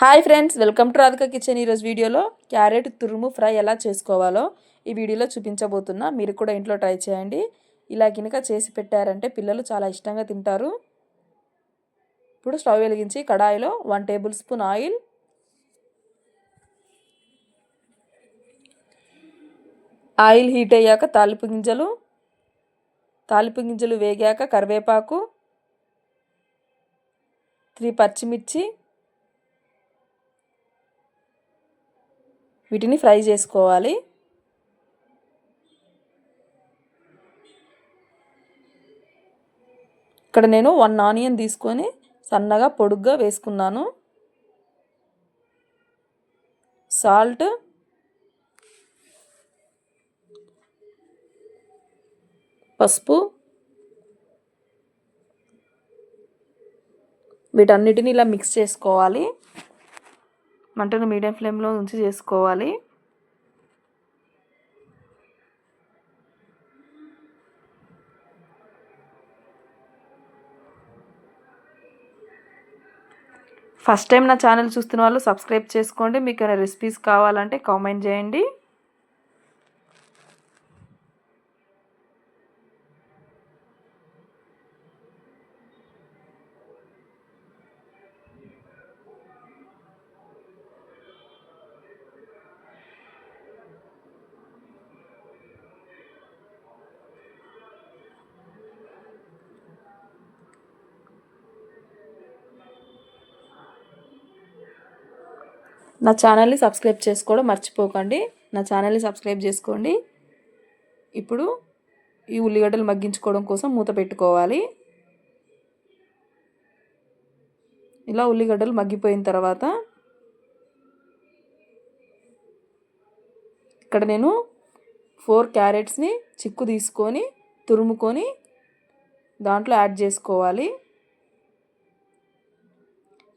Hi friends welcome to Radhika kitchen ఈరోజు వీడియోలో carrot తురుము ఫ్రై ఎలా చేసుకోవాలో ఈ వీడియోలో చూపించబోతున్నా. మీరు కూడా ఇంట్లో ట్రై చేయండి. ఇలా గినక చేసి పెట్టారంటే పిల్లలు చాలా ఇష్టంగా తింటారు. ఇప్పుడు స్టవ్ వెలిగించి కడాయిలో one tablespoon oil. Oil heat అయ్యాక తాలింపు గింజలు. తాలింపు గింజలు వేగాక కరివేపాకు. త్రీ పచ్చిమిర్చి. వీటిని ఫ్రై చేసుకోవాలి. ఇక్కడ నేను వన్ ఆనియన్ తీసుకొని సన్నగా పొడుగ్గా వేసుకున్నాను. సాల్ట్. పసుపు. వీటన్నిటిని ఇలా మిక్స్ చేసుకోవాలి. మంటను మీడియం ఫ్లేమ్లో ఉంచి చేసుకోవాలి. ఫస్ట్ టైం నా ఛానల్ చూస్తున్న వాళ్ళు సబ్స్క్రైబ్ చేసుకోండి. మీకు రెసిపీస్ కావాలంటే కామెంట్ చేయండి. నా ఛానల్ని సబ్స్క్రైబ్ చేసుకోవడం మర్చిపోకండి. నా ఛానల్ని సబ్స్క్రైబ్ చేసుకోండి. ఇప్పుడు ఈ ఉల్లిగడ్డలు మగ్గించుకోవడం కోసం మూత పెట్టుకోవాలి. ఇలా ఉల్లిగడ్డలు మగ్గిపోయిన తర్వాత ఇక్కడ నేను ఫోర్ క్యారెట్స్ని చిక్కు తీసుకొని తురుముకొని దాంట్లో యాడ్ చేసుకోవాలి.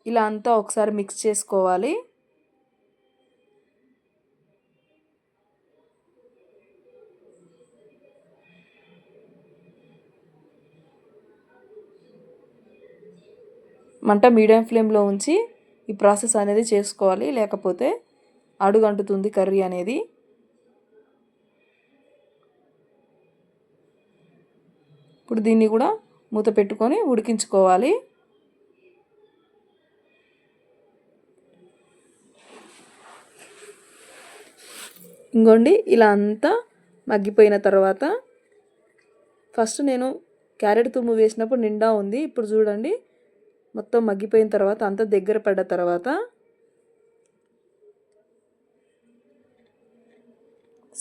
ఇలా అంతా ఒకసారి మిక్స్ చేసుకోవాలి. మంట మీడియం ఫ్లేమ్లో ఉంచి ఈ ప్రాసెస్ అనేది చేసుకోవాలి. లేకపోతే అడుగంటుతుంది కర్రీ అనేది. ఇప్పుడు దీన్ని కూడా మూత పెట్టుకొని ఉడికించుకోవాలి. ఇంకోండి ఇలా అంతా మగ్గిపోయిన తర్వాత ఫస్ట్ నేను క్యారెట్ తుమ్ము వేసినప్పుడు నిండా ఉంది. ఇప్పుడు చూడండి మొత్తం మగ్గిపోయిన తర్వాత అంత దగ్గర పడ్డ తర్వాత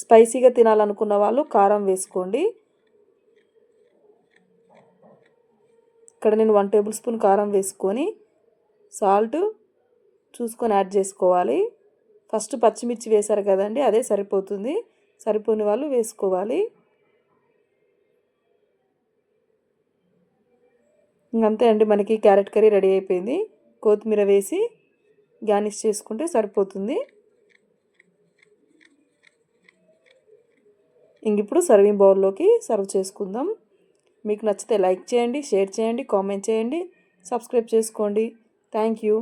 స్పైసీగా తినాలనుకున్న వాళ్ళు కారం వేసుకోండి. ఇక్కడ నేను వన్ టేబుల్ స్పూన్ కారం వేసుకొని సాల్ట్ చూసుకొని యాడ్ చేసుకోవాలి. ఫస్ట్ పచ్చిమిర్చి వేశారు కదండి అదే సరిపోతుంది. సరిపోని వాళ్ళు వేసుకోవాలి. ఇంకంతే అండి మనకి క్యారెట్ కర్రీ రెడీ అయిపోయింది. కొత్తిమీర వేసి గార్నిష్ చేసుకుంటే సరిపోతుంది. ఇంక ఇప్పుడు సర్వింగ్ బౌల్లోకి సర్వ్ చేసుకుందాం. మీకు నచ్చితే లైక్ చేయండి షేర్ చేయండి కామెంట్ చేయండి సబ్స్క్రైబ్ చేసుకోండి. Thank you.